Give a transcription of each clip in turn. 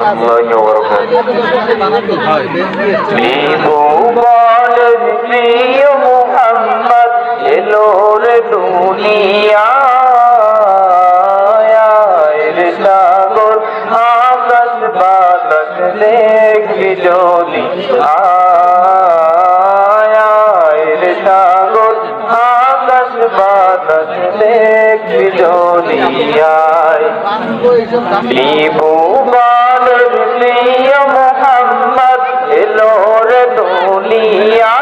ওয়া বারাকাতুহু ত্রিভুবনের প্রিয় মুহাম্মদ এলো রে দুনিয়ায় রে সাগর আকাশ বাতাস দেখি জলি আয় সাগর আকাশ বাতাস প্রিয় মোহাম্মদ এলো রে দুনিয়ায়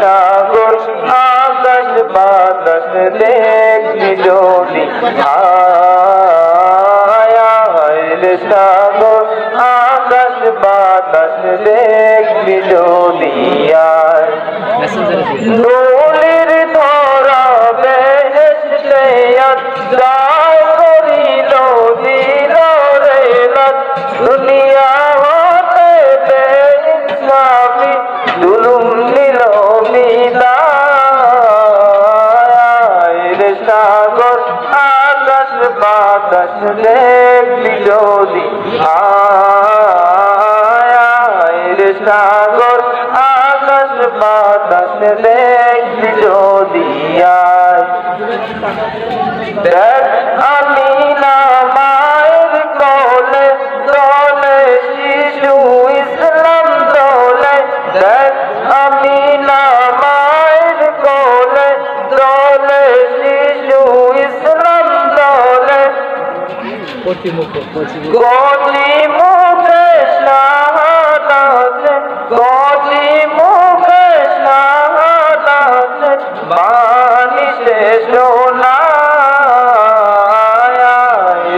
সাগর আকাশ বাতাস দেখি জলি আয় সাগর আকাশ বাতাস দেখি জলি আয় নূরের ধরা বেহেশতে বাতাস দেখলি যদি আয়ের সাগর আকাশ বাতাস দেখলি যদি আয় দেখ কচি মুখে শাহাদাত কচি মুখে শাহাদাত বাণীতে শোনায়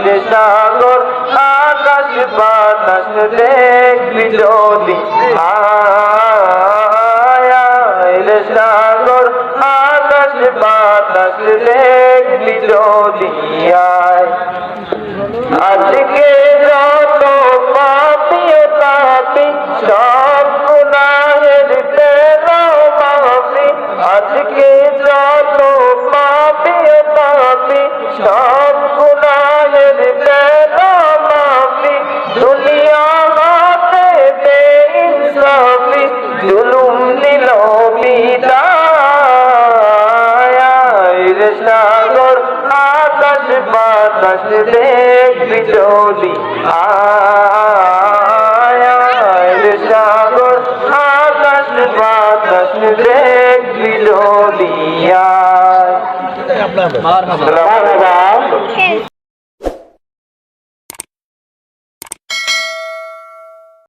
রে সাগর আকাশ বাতাস দেখবি যদি আয় রে সাগর আকাশ বাতাস দেখবি যদি আয় আজকে যত পাপি ও তাপি সব গুনাহের পেলাও মাফি। আজকে যত পাপি ও তাপি সব গুনাহের পেলাও মাফি। দুনিয়া হাতে বেইনসাফি, জুলুম নিল বিদায়। রে বাতাস দেখবি যদি আয় রে সাগর আকাশ বাতাস দেখবি যদি আয়।